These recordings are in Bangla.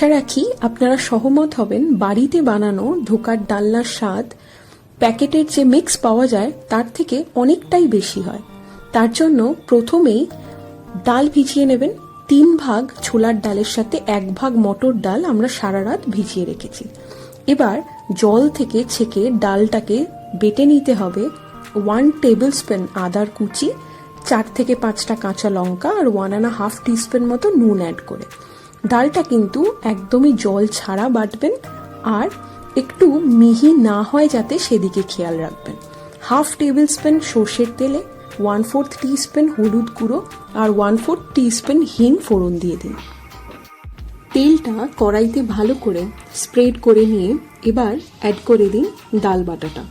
আশা রাখি আপনারা সহমত হবেন, বাড়িতে বানানো ধোকার ডালনার স্বাদ, প্যাকেটের যে মিক্স পাওয়া যায়, তার থেকে অনেকটাই বেশি হয়। তার জন্য প্রথমেই ডাল ভিজিয়ে নেবেন। তিন ভাগ ছোলার ডালের সাথে এক ভাগ মটর ডাল আমরা সারা রাত ভিজিয়ে রেখেছি। এবার জল থেকে ছেঁকে ডালটাকে বেটে নিতে হবে ওয়ান টেবিল স্পুন আদার কুচি, চার থেকে পাঁচটা কাঁচা লঙ্কা, আর ওয়ান অ্যান্ড হাফ টিস্পুন মতো নুন অ্যাড করে। ডালটা কিন্তু একদমই জল ছাড়া বাটবেন আর একটু মিহি না হয় যাতে সেদিকে খেয়াল রাখবেন। হাফ টেবিল স্পুন সর্ষের তেলে ওয়ান ফোর্থ টিস্পুন হলুদ গুঁড়ো আর ওয়ান ফোর্থ টিস্পুন হিং ফোড়ন দিয়ে দিন। তেলটা কড়াইতে ভালো করে স্প্রেড করে নিয়ে এবার অ্যাড করে দিন ডাল বাটাটা।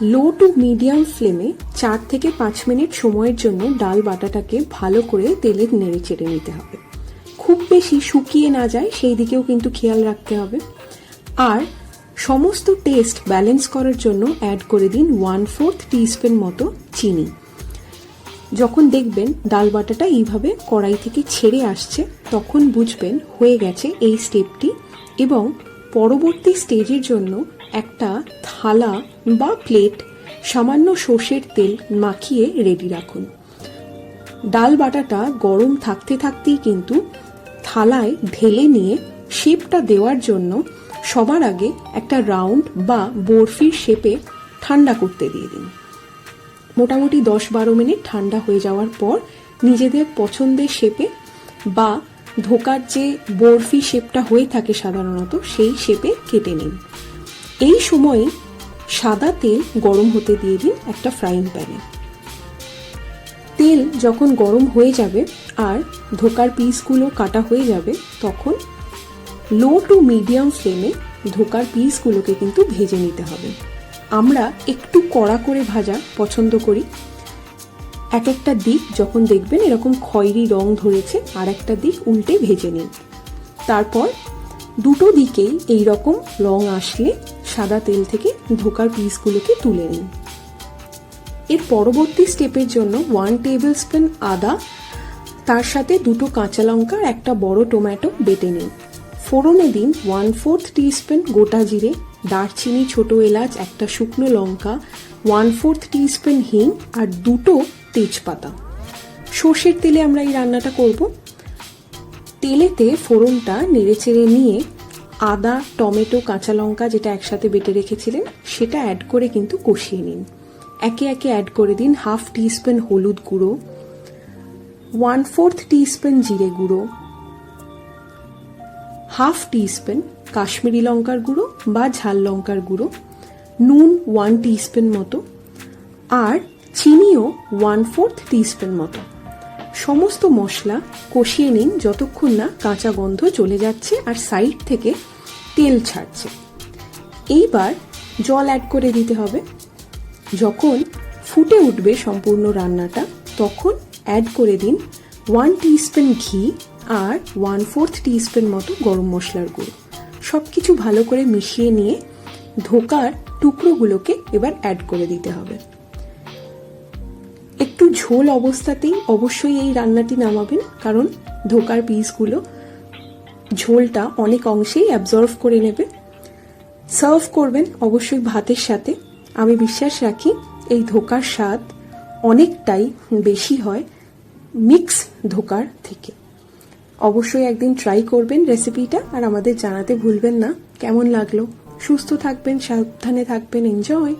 লো টু মিডিয়াম ফ্লেমে চার থেকে পাঁচ মিনিট সময়ের জন্য ডাল বাটাটাকে ভালো করে তেলে নেড়ে চেড়ে নিতে হবে। খুব বেশি শুকিয়ে না যায়, সেই দিকেও কিন্তু খেয়াল রাখতে হবে। আর সমস্ত টেস্ট ব্যালেন্স করার জন্য অ্যাড করে দিন ওয়ান ফোর্থ টিস্পুন মতো চিনি। যখন দেখবেন ডাল বাটাটা এইভাবে কড়াই থেকে ছেড়ে আসছে, তখন বুঝবেন হয়ে গেছে এই স্টেপটি এবং পরবর্তী স্টেজের জন্য একটা থালা বা প্লেট সামান্য সর্ষের তেল মাখিয়ে রেডি রাখুন। ডাল বাটাটা গরম থাকতে থাকতেই কিন্তু থালায় ঢেলে নিয়ে শেপটা দেওয়ার জন্য সবার আগে একটা রাউন্ড বা বরফির শেপে ঠান্ডা করতে দিয়ে দিন। মোটামুটি দশ বারো মিনিট ঠান্ডা হয়ে যাওয়ার পর নিজেদের পছন্দের শেপে বা ধোকার যে বরফি শেপটা হয়ে থাকে সাধারণত সেই শেপে কেটে নিন। এই সময়ে সাদা তেল গরম হতে দিয়ে দিন একটা ফ্রাইং প্যানে। তেল যখন গরম হয়ে যাবে আর ধোকার পিসগুলো কাটা হয়ে যাবে, তখন লো টু মিডিয়াম ফ্লেমে ধোকার পিসগুলোকে কিন্তু ভেজে নিতে হবে। আমরা একটু কড়া করে ভাজা পছন্দ করি। এক একটা দিক যখন দেখবেন এরকম খয়েরি রং ধরেছে, আর একটা দিক উল্টে ভেজে নিন। তারপর দুটো দিকেই এই রকম রং আসলে সাদা তেল থেকে ধোকার পিসগুলোকে তুলে নিন। এর পরবর্তী স্টেপের জন্য ওয়ান টেবিল স্পুন আদা, তার সাথে দুটো কাঁচা লঙ্কা, একটা বড় টমেটো বেটে নিন। ফোড়নে দিন ওয়ান ফোর্থ টিস্পুন গোটা জিরে, দারচিনি, ছোট এলাচ, একটা শুকনো লঙ্কা ওয়ান ফোর্থ টিস্পুন হিং আর দুটো তেজপাতা। সর্ষের তেলে আমরা এই রান্নাটা করব। তেলেতে ফোড়নটা নেড়েচেড়ে নিয়ে আদা, টমেটো, কাঁচা লঙ্কা যেটা একসাথে বেটে রেখেছিলেন, সেটা অ্যাড করে কিন্তু কষিয়ে নিন। একে একে অ্যাড করে দিন হাফ টিস্পুন হলুদ গুঁড়ো ওয়ান ফোর্থ টিস্পুন জিরে গুঁড়ো হাফ টিস্পুন কাশ্মীরি লঙ্কার গুঁড়ো বা ঝাল লঙ্কার গুঁড়ো, নুন ওয়ান টিস্পুন মতো, আর চিনিও ওয়ান ফোর্থ টিস্পুন মতো। সমস্ত মশলা কষিয়ে নিন যতক্ষণ না কাঁচা গন্ধ চলে যাচ্ছে আর সাইড থেকে তেল ছাড়ছে। এইবার জল অ্যাড করে দিতে হবে। যখন ফুটে উঠবে সম্পূর্ণ রান্নাটা, তখন অ্যাড করে দিন ওয়ান টিস্পুন ঘি আর ওয়ান ফোর্থ টিস্পুন মতো গরম মশলার গুঁড়ো। সব কিছু ভালো করে মিশিয়ে নিয়ে ধোকার টুকরোগুলোকে এবার অ্যাড করে দিতে হবে। একটু ঝোল অবস্থাতেই অবশ্যই এই রান্নাটি নামাবেন, কারণ ধোকার পিসগুলো ঝোলটা অনেক অংশেই অ্যাবজর্ভ করে নেবে। সার্ভ করবেন অবশ্যই ভাতের সাথে। আমি বিশ্বাস রাখি, এই ধোকার স্বাদ অনেকটাই বেশি হয় মিক্স ধোকার থেকে। অবশ্যই একদিন ট্রাই করবেন রেসিপিটা আর আমাদের জানাতে ভুলবেন না। কেমন লাগল? সুস্থ থাকবেন, সাবধানে থাকবেন এনজয়